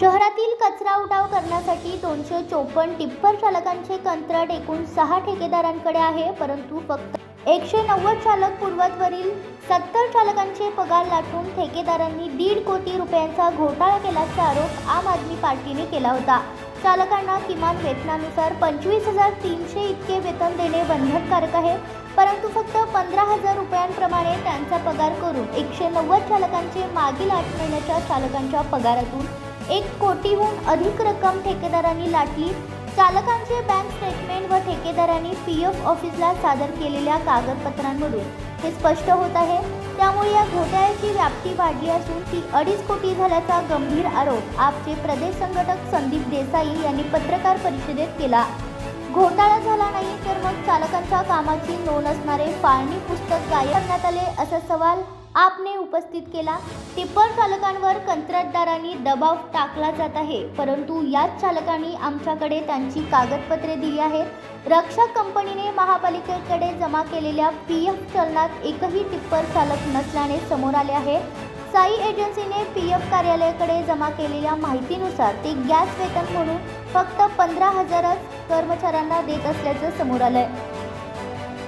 शहरातील कचरा उठाव करण्यासाठी दोनशे चोपन्न टिप्पर चालकांचे कंत्राट एकूण सहा ठेकेदारांकडे आहे परंतु फक्त एकशे नव्वद चालक पूर्वतवरील सत्तर चालकांचे पगार लाटून ठेकेदारांनी दीड कोटी रुपयांचा घोटाळा केल्याचा आरोप आम आदमी पार्टीने केला होता. चालकांना किमान वेतनानुसार पंचवीस हजार तीनशे इतके वेतन देणे बंधनकारक आहे परंतु फक्त पंधरा हजार रुपयांप्रमाणे त्यांचा पगार करून एकशे नव्वद चालकांचे मागील आठ महिन्याच्या चालकांच्या पगारातून एक कोटीहून अधिक रक्कम ठेकेदारांनी लाटली. चालकांचे बँक स्टेटमेंट व ठेकेदारांनी पी एफ ऑफिसला सादर केलेल्या कागदपत्रांमधून हे स्पष्ट होत आहे. त्यामुळे या घोटाळ्याची व्याप्ती वाढली असून ती अडीच कोटी झाल्याचा गंभीर आरोप आपचे प्रदेश संघटक संदीप देसाई यांनी पत्रकार परिषदेत केला. घोटाळा झाला नाही तर मग चालकांच्या कामाची नोंद असणारे फाळणी पुस्तक गायब करण्यात आले असा सवाल आपने उपस्थित केला. टिप्पर चालकांवर कंत्राटदारांनी दबाव टाकला जात आहे. परंतु याच चालकांनी आमच्याकडे त्यांची कागदपत्रे दिली आहेत. रक्षक कंपनीने महापालिकेकडे जमा केलेल्या पी एफ चलनात एकही टिप्पर चालक नसल्याने समोर आले आहे. साई एजन्सीने पी एफ कार्यालयाकडे जमा केलेल्या माहितीनुसार ते गॅस वेतन म्हणून फक्त पंधरा हजारच कर्मचाऱ्यांना देत असल्याचं समोर आलं आहे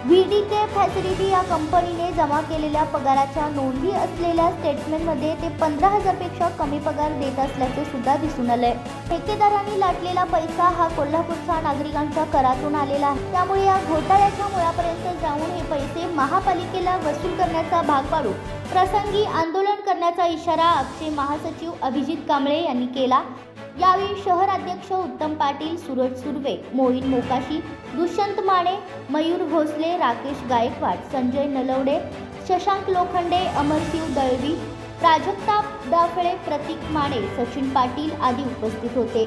व्ही डी के फॅसिलिटी या कंपनीने जमा केलेल्या पगाराच्या नोंदी असलेल्या स्टेटमेंटमध्ये ते पंधरा हजारपेक्षा कमी पगार देत असल्याचे सुद्धा दिसून आलंय. ठेकेदारांनी लाटलेला पैसा हा कोल्हापूरच्या नागरिकांच्या करातून आलेला आहे. त्यामुळे या घोटाळ्याच्या मुळापर्यंत जाऊन हे पैसे महापालिकेला वसूल करण्याचा भाग पाडू प्रसंगी आंदोलन करण्याचा इशारा आपचे महासचिव अभिजित कांबळे यांनी केला. यावेळी शहर अध्यक्ष उत्तम पाटील सुरज सुर्वे मोहीन मोकाशी दुष्यंत माने मयूर भोसले राकेश गायकवाड संजय नलवडे शशांक लोखंडे अमरशिव दळवी प्राजक्ता दाफळे प्रतीक माने सचिन पाटील आदी उपस्थित होते.